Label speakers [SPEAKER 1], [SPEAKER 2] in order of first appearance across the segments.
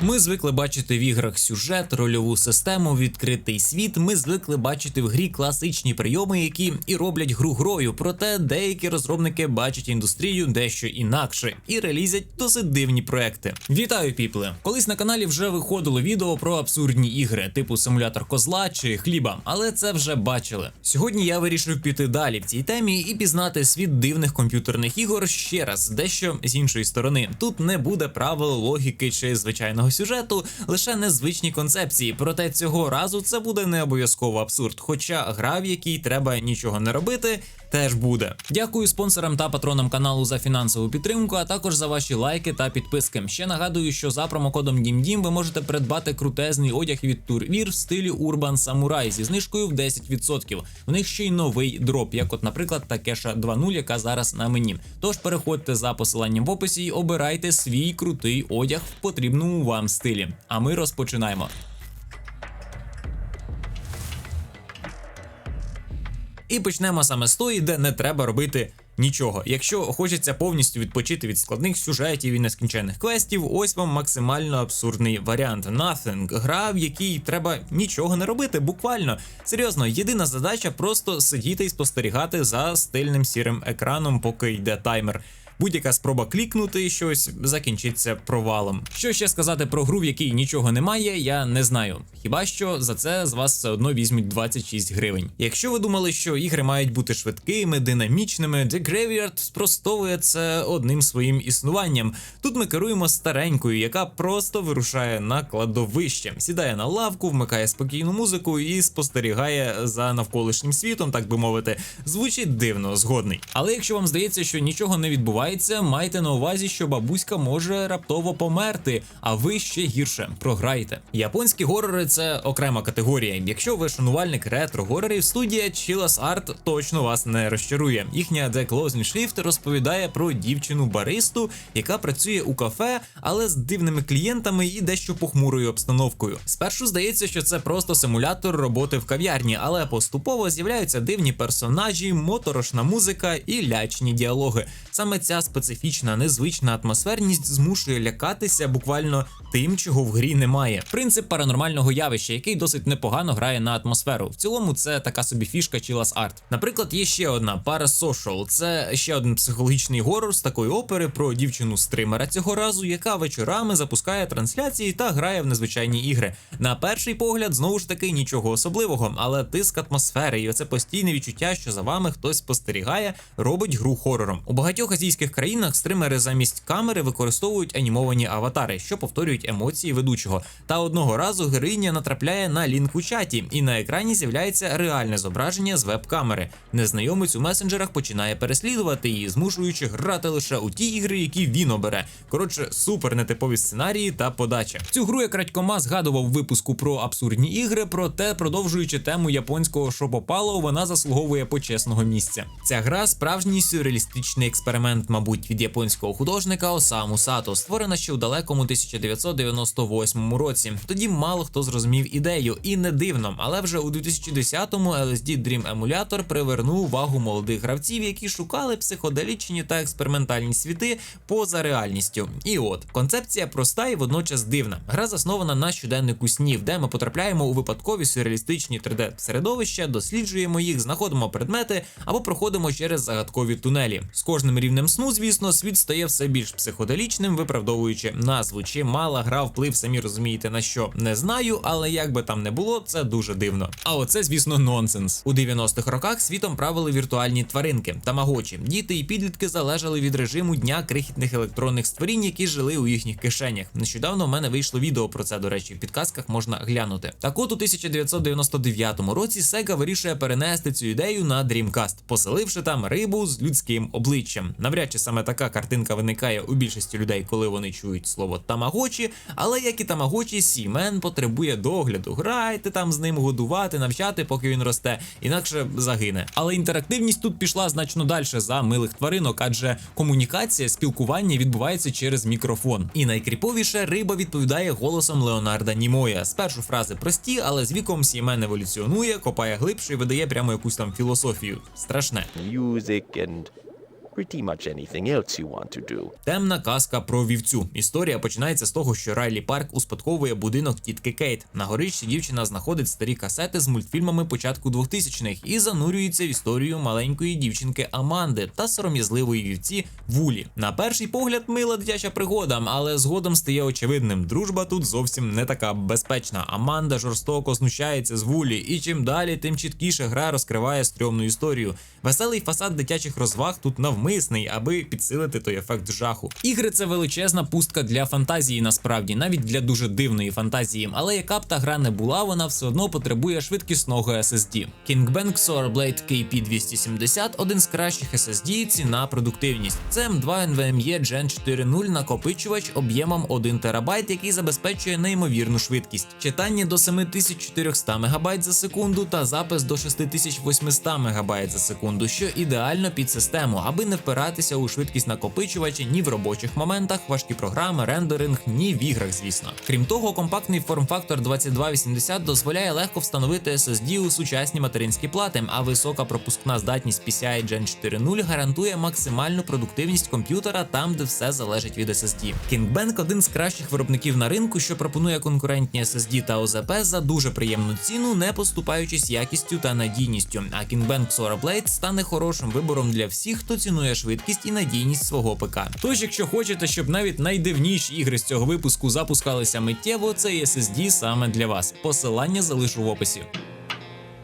[SPEAKER 1] Ми звикли бачити в іграх сюжет, рольову систему, відкритий світ. Ми звикли бачити в грі класичні прийоми, які і роблять гру грою. Проте деякі розробники бачать індустрію дещо інакше і релізять досить дивні проекти. Вітаю, піпле! Колись на каналі вже виходило відео про абсурдні ігри, типу симулятор козла чи хліба, але це вже бачили. Сьогодні я вирішив піти далі в цій темі і пізнати світ дивних комп'ютерних ігор ще раз, дещо з іншої сторони. Тут не буде правил логіки чи звичайного сюжету, лише незвичні концепції. Проте цього разу це буде не обов'язково абсурд. Хоча гра, в якій треба нічого не робити, теж буде. Дякую спонсорам та патронам каналу за фінансову підтримку, а також за ваші лайки та підписки. Ще нагадую, що за промокодом DIMDIM ви можете придбати крутезний одяг від Турвір в стилі Urban Samurai зі знижкою в 10%. В них ще й новий дроп, як от, наприклад, Такеша 2.0, яка зараз на мені. Тож переходьте за посиланням в описі і обирайте свій крутий одяг в потрібному вам стилі. А ми розпочинаємо. І почнемо саме з тої, де не треба робити нічого. Якщо хочеться повністю відпочити від складних сюжетів і нескінченних квестів, ось вам максимально абсурдний варіант. Nothing. гра, в якій треба нічого не робити. Буквально серйозно, єдина задача просто сидіти і спостерігати за стильним сірим екраном, поки йде таймер. Будь-яка спроба клікнути щось закінчиться провалом. Що ще сказати про гру, в якій нічого немає, я не знаю. Хіба що за це з вас все одно візьмуть 26 гривень. Якщо ви думали, що ігри мають бути швидкими, динамічними, The Graveyard спростовує це одним своїм існуванням. Тут ми керуємо старенькою, яка просто вирушає на кладовище, сідає на лавку, вмикає спокійну музику і спостерігає за навколишнім світом, так би мовити. Звучить дивно, згодний. Але якщо вам здається, що нічого не відбувається, майте на увазі, що бабуська може раптово померти, а ви ще гірше програєте. Японські горори це окрема категорія. Якщо ви шанувальник ретро-горорів, студія Chillas Art точно вас не розчарує. Їхня The Closing Shift розповідає про дівчину баристу, яка працює у кафе, але з дивними клієнтами і дещо похмурою обстановкою. Спершу здається, що це просто симулятор роботи в кав'ярні, але поступово з'являються дивні персонажі, моторошна музика і лячні діалоги. Саме ця специфічна, незвична атмосферність змушує лякатися буквально тим, чого в грі немає. Принцип паранормального явища, який досить непогано грає на атмосферу. В цілому це така собі фішка Chillas Art. Наприклад, є ще одна Parasocial. Це ще один психологічний горор з такої опери про дівчину стримера цього разу, яка вечорами запускає трансляції та грає в незвичайні ігри. На перший погляд, знову ж таки, нічого особливого, але тиск атмосфери і оце постійне відчуття, що за вами хтось спостерігає, робить гру хорором. У багатьох азійських країнах стримери замість камери використовують анімовані аватари, що повторюють емоції ведучого. Та одного разу героїня натрапляє на лінк у чаті, і на екрані з'являється реальне зображення з веб-камери. Незнайомець у месенджерах починає переслідувати її, змушуючи грати лише у ті ігри, які він обере. Коротше, супер нетипові сценарії та подача. Цю гру я крадькома згадував в випуску про абсурдні ігри, проте, продовжуючи тему японського що попало, вона заслуговує почесного місця. Ця гра справжній сюрреалістичний експеримент, мабуть, від японського художника Осаму Сато, створена ще у далекому 1998 році. Тоді мало хто зрозумів ідею, і не дивно, але вже у 2010-му LSD Dream Emulator привернув увагу молодих гравців, які шукали психоделічні та експериментальні світи поза реальністю. І от концепція проста і водночас дивна. Гра заснована на щоденнику снів, де ми потрапляємо у випадкові сюрреалістичні 3D-середовища, досліджуємо їх, знаходимо предмети або проходимо через загадкові тунелі. З кожним рівнем сну, звісно, світ стає все більш психоделічним, виправдовуючи назву. Чи мала гра вплив, самі розумієте на що не знаю, але як би там не було, це дуже дивно. А оце, звісно, нонсенс. У 90-х роках світом правили віртуальні тваринки тамагочі. Діти і підлітки залежали від режиму дня крихітних електронних створінь, які жили у їхніх кишенях. Нещодавно в мене вийшло відео про це. До речі, в підказках можна глянути. Так от у 1999 році Sega вирішує перенести цю ідею на Dreamcast, поселивши там рибу з людським обличчям. Навряд чи саме така картинка виникає у більшості людей, коли вони чують слово тамагочі. Але як і тамагочі, Сімен потребує догляду. Грайте там з ним годувати, навчати, поки він росте, інакше загине. Але інтерактивність тут пішла значно далі за милих тваринок, адже комунікація, спілкування відбувається через мікрофон. І найкріповіше риба відповідає голосом Леонарда Німоя. Спершу фрази прості, але з віком Сімен еволюціонує, копає глибше і видає прямо якусь там філософію. Страшне.
[SPEAKER 2] music and pretty much anything else you want to do.
[SPEAKER 1] Темна казка про вівцю. Історія починається з того, що Райлі Парк успадковує будинок тітки Кейт. На горищі дівчина знаходить старі касети з мультфільмами початку 2000-х і занурюється в історію маленької дівчинки Аманди та сором'язливої вівці Вулі. На перший погляд, мила дитяча пригода, але згодом стає очевидним. Дружба тут зовсім не така безпечна. Аманда жорстоко знущається з Вулі, і чим далі, тим чіткіше гра розкриває стрьомну історію. Веселий фасад дитячих розваг тут навмисний, аби підсилити той ефект жаху. Ігри це величезна пустка для фантазії, насправді, навіть для дуже дивної фантазії. Але яка б та гра не була, вона все одно потребує швидкісного SSD. Kingbank Soarblade KP270 один з кращих SSD, ціна продуктивність. Це M2 NVMe Gen 4.0 накопичувач об'ємом 1 ТБ, який забезпечує неймовірну швидкість. Читання до 7400 МБ за секунду та запис до 6800 МБ за секунду, що ідеально під систему, аби не впиратися у швидкість накопичувача ні в робочих моментах, важкі програми, рендеринг, ні в іграх, звісно. Крім того, компактний форм-фактор 2280 дозволяє легко встановити SSD у сучасні материнські плати, а висока пропускна здатність PCI Gen 4.0 гарантує максимальну продуктивність комп'ютера там, де все залежить від SSD. Kingbank один з кращих виробників на ринку, що пропонує конкурентні SSD та ОЗП за дуже приємну ціну, не поступаючись якістю та надійністю. А Kingbank Sora Blade стане хорошим вибором для всіх, хто цінує швидкість і надійність свого ПК. Тож, якщо хочете, щоб навіть найдивніші ігри з цього випуску запускалися миттєво, цей SSD саме для вас. Посилання залишу в описі.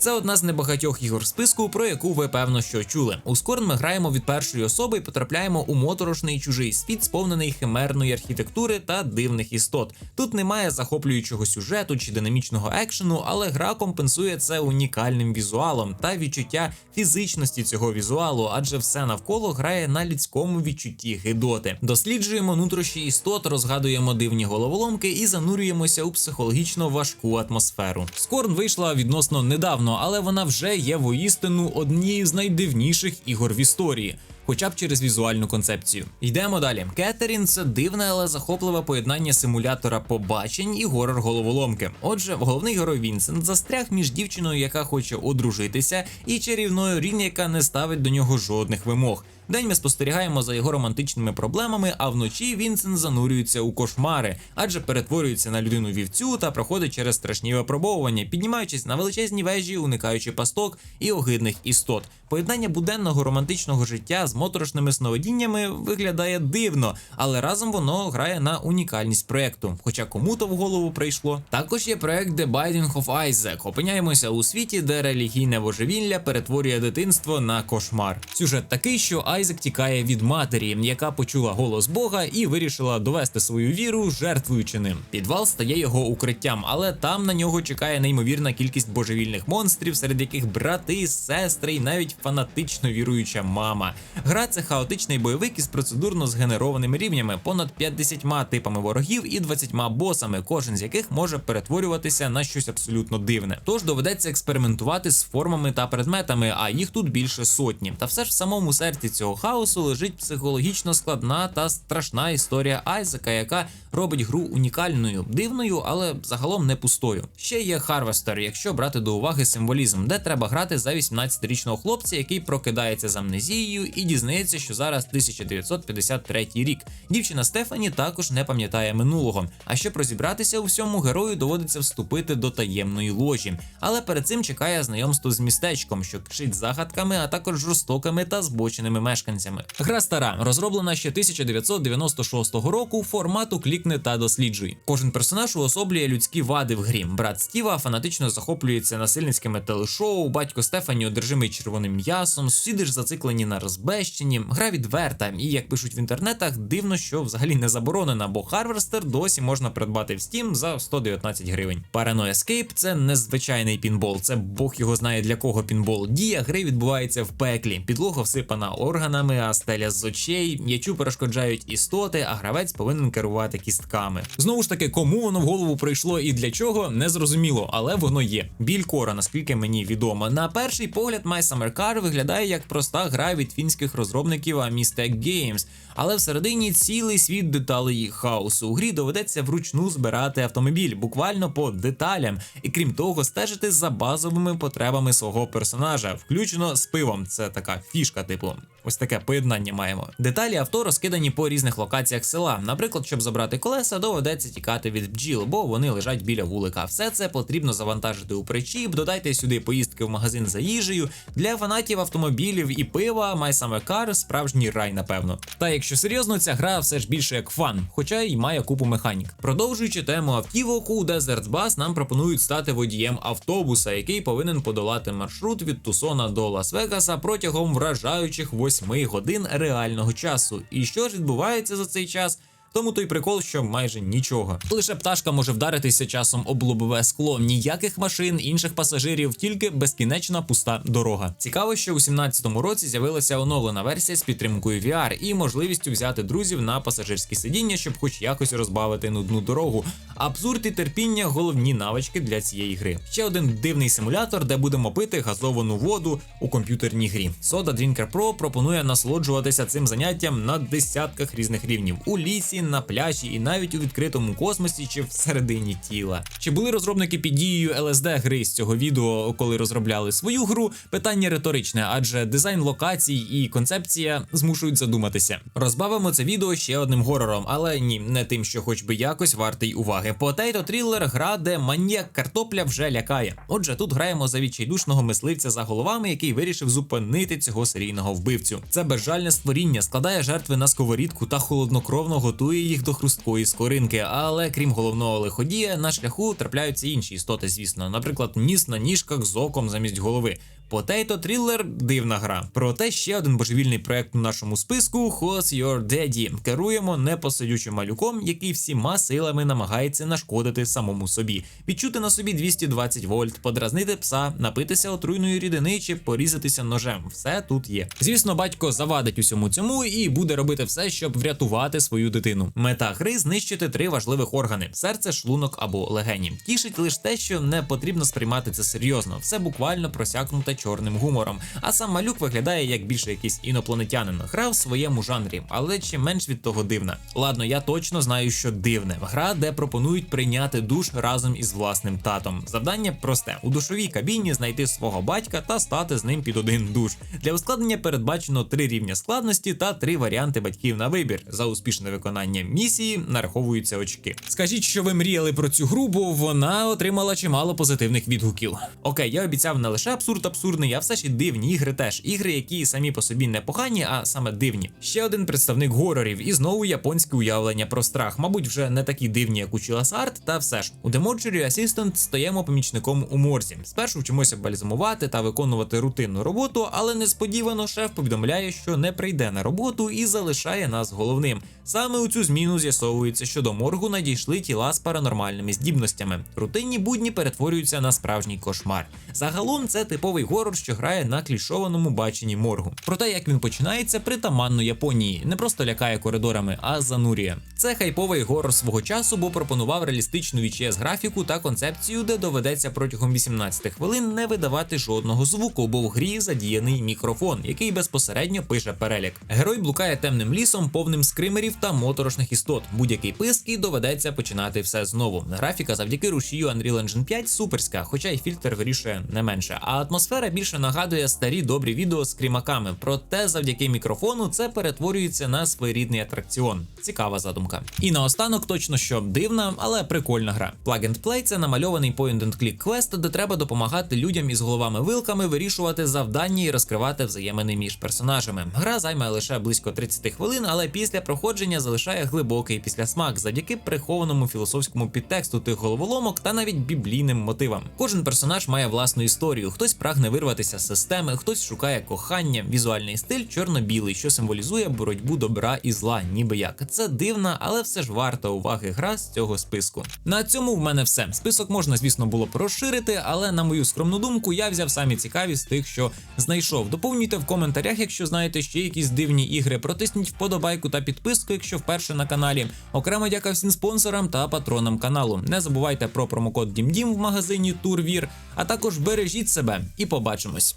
[SPEAKER 1] Це одна з небагатьох ігор списку, про яку ви певно що чули. У Скорн ми граємо від першої особи і потрапляємо у моторошний чужий світ, сповнений химерної архітектури та дивних істот. Тут немає захоплюючого сюжету чи динамічного екшену, але гра компенсує це унікальним візуалом та відчуття фізичності цього візуалу, адже все навколо грає на людському відчутті гидоти. Досліджуємо нутрощі істот, розгадуємо дивні головоломки і занурюємося у психологічно важку атмосферу. Скорн вийшла відносно недавно, але вона вже є воістину однією з найдивніших ігор в історії. Хоча б через візуальну концепцію. Йдемо далі. Кетерін це дивне, але захопливе поєднання симулятора побачень і горор головоломки. Отже, головний герой Вінсент застряг між дівчиною, яка хоче одружитися, і чарівною Рін, яка не ставить до нього жодних вимог. День ми спостерігаємо за його романтичними проблемами, а вночі Вінсент занурюється у кошмари, адже перетворюється на людину вівцю та проходить через страшні випробовування, піднімаючись на величезні вежі, уникаючи пасток і огидних істот. Поєднання буденного романтичного життя з моторошними сновидіннями виглядає дивно, але разом воно грає на унікальність проекту. Хоча кому-то в голову прийшло. Також є проект The Binding of Isaac. Опиняємося у світі, де релігійне божевілля перетворює дитинство на кошмар. Сюжет такий, що Айзек тікає від матері, яка почула голос Бога і вирішила довести свою віру, жертвуючи ним. Підвал стає його укриттям, але там на нього чекає неймовірна кількість божевільних монстрів, серед яких брати, сестри і навіть фанатично віруюча мама. Гра це хаотичний бойовик із процедурно згенерованими рівнями, понад 50 типами ворогів і 20 босами, кожен з яких може перетворюватися на щось абсолютно дивне. Тож доведеться експериментувати з формами та предметами, а їх тут більше сотні. Та все ж в самому серці цього хаосу лежить психологічно складна та страшна історія Айзека, яка робить гру унікальною, дивною, але загалом не пустою. Ще є Harvester, якщо брати до уваги символізм, де треба грати за 18-річного хлопця, який прокидається з амнезією і дізнається, що зараз 1953 рік. Дівчина Стефані також не пам'ятає минулого. А щоб розібратися у всьому, герою доводиться вступити до таємної ложі. Але перед цим чекає знайомство з містечком, що кишить загадками, а також жорстокими та збоченими мешканцями. Гра стара, розроблена ще 1996 року, формату клікни та досліджуй. Кожен персонаж уособлює людські вади в грі. Брат Стіва фанатично захоплюється насильницькими телешоу, батько Стефані одержимий червоним м'ясом, сусіди ж зациклені на розбещенні. Гра відверта, і як пишуть в інтернетах, дивно, що взагалі не заборонена, бо Harvester досі можна придбати в Steam за 119 гривень. Paranoia Escape – це незвичайний пінбол, це Бог його знає для кого пінбол. Дія гри відбувається в пеклі. Підлога всипана органами, а стеля з очей. Ячу перешкоджають істоти, а гравець повинен керувати кістками. Знову ж таки, кому воно в голову прийшло і для чого, не зрозуміло, але воно є. Біль кора, наскільки мені відомо. На перший погляд, My Summer Car виглядає як проста гра від фінських розробників Amistec Games, але всередині цілий світ деталей хаосу. У грі доведеться вручну збирати автомобіль, буквально по деталям, і крім того, стежити за базовими потребами свого персонажа, включно з пивом. Це така фішка, типу. Ось таке поєднання маємо. Деталі авто розкидані по різних локаціях села. Наприклад, щоб забрати колеса, доведеться тікати від бджіл, бо вони лежать біля вулика. Все це потрібно завантажити у причіп. Додайте сюди поїздки в магазин за їжею. Для фанатів автомобілів і пива MySummer Car справжній рай, напевно. Та якщо серйозно, ця гра все ж більше як фан, хоча й має купу механік. Продовжуючи тему автівок, у Desert Bus нам пропонують стати водієм автобуса, який повинен подолати маршрут від Тусона до Лас-Вегаса протягом вражаючих 8 годин реального часу. І що ж відбувається за цей час? Тому той прикол, що майже нічого. Лише пташка може вдаритися часом об лобове скло. Ніяких машин, інших пасажирів, тільки безкінечна пуста дорога. Цікаво, що у 17-му році з'явилася оновлена версія з підтримкою VR і можливістю взяти друзів на пасажирські сидіння, щоб хоч якось розбавити нудну дорогу. Абсурд і терпіння головні навички для цієї гри. Ще один дивний симулятор, де будемо пити газовану воду у комп'ютерній грі. Soda Drinker Pro пропонує насолоджуватися цим заняттям на десятках різних рівнів у лісі, на пляжі і навіть у відкритому космосі чи всередині тіла. Чи були розробники під дією LSD гри з цього відео, коли розробляли свою гру? Питання риторичне, адже дизайн локацій і концепція змушують задуматися. Розбавимо це відео ще одним горором, але ні, не тим, що хоч би якось вартий уваги. Potato Thriller – гра, де маніяк картопля вже лякає. Отже, тут граємо за відчайдушного мисливця за головами, який вирішив зупинити цього серійного вбивцю. Це безжальне створіння складає жертви на сковорідку та холоднокровно готує їх до хрусткої скоринки. Але крім головного лиходія, на шляху трапляються інші істоти, звісно, наприклад, ніс на ніжках з оком замість голови. Potato Thriller – дивна гра. Проте ще один божевільний проект у нашому списку Who's Your Daddy. Керуємо непосидючим малюком, який всіма силами намагається нашкодити самому собі, відчути на собі 220 вольт, подразнити пса, напитися отруйної рідини чи порізатися ножем. Все тут є. Звісно, батько завадить усьому цьому і буде робити все, щоб врятувати свою дитину. Мета гри знищити три важливих органи: серце, шлунок або легені. Тішить лише те, що не потрібно сприймати це серйозно. Все буквально просякнуте чорним гумором. А сам малюк виглядає як більше якийсь інопланетянин. Гра в своєму жанрі, але чи менш від того дивна. Ладно, я точно знаю, що дивне. Гра, де пропонують прийняти душ разом із власним татом. Завдання просте: у душовій кабіні знайти свого батька та стати з ним під один душ. Для ускладнення передбачено три рівня складності та три варіанти батьків на вибір. За успішне виконання місії нараховуються очки. Скажіть, що ви мріяли про цю гру, бо вона отримала чимало позитивних відгуків. Окей, я обіцяв не лише абсурд абсурд абсурдний, а все і дивні ігри теж. Ігри, які самі по собі не погані, а саме дивні. Ще один представник горорів, і знову японське уявлення про страх. Мабуть, вже не такі дивні, як у Art, та все ж. У Demoджері Assistant стаємо помічником у морзі. Спершу вчимося бальзамувати та виконувати рутинну роботу, але несподівано шеф повідомляє, що не прийде на роботу і залишає нас головним. Саме у цю зміну з'ясовується, що до моргу надійшли тіла з паранормальними здібностями. Рутинні будні перетворюються на справжній кошмар. Загалом це типовий горор, що грає на клішованому баченні моргу. Проте як він починається, притаманно Японії, не просто лякає коридорами, а занурює. Це хайповий горор свого часу, бо пропонував реалістичну VHS графіку та концепцію, де доведеться протягом 18 хвилин не видавати жодного звуку, бо в грі задіяний мікрофон, який безпосередньо пише перелік. Герой блукає темним лісом, повним скримерів та моторошних істот. Будь-який писк і доведеться починати все знову. Графіка завдяки рушію Unreal Engine 5 суперська, хоча й фільтр вирішує не менше. А атмосфера більше нагадує старі добрі відео з крімаками. Проте завдяки мікрофону це перетворюється на своєрідний атракціон. Цікава задумка. І наостанок точно що дивна, але прикольна гра. Plug and Play – це намальований point-and-click квест, де треба допомагати людям із головами-вилками вирішувати завдання і розкривати взаємини між персонажами. Гра займе лише близько 30 хвилин, але після проходження залишає глибокий післясмак завдяки прихованому філософському підтексту тих головоломок та навіть біблійним мотивам. Кожен персонаж має власну історію. Хтось прагне вирватися з системи, хтось шукає кохання. Візуальний стиль чорно-білий, що символізує боротьбу добра і зла, ніби як. Це дивна, але все ж варта уваги гра з цього списку. На цьому в мене все. Список можна, звісно, було б розширити, але на мою скромну думку, я взяв самі цікаві з тих, що знайшов. Доповнюйте в коментарях, якщо знаєте ще якісь дивні ігри. Протисніть вподобайку та підписку, якщо вперше на каналі. Окремо дяка всім спонсорам та патронам каналу. Не забувайте про промокод DIMDIM в магазині Турвір, а також бережіть себе і побачимось.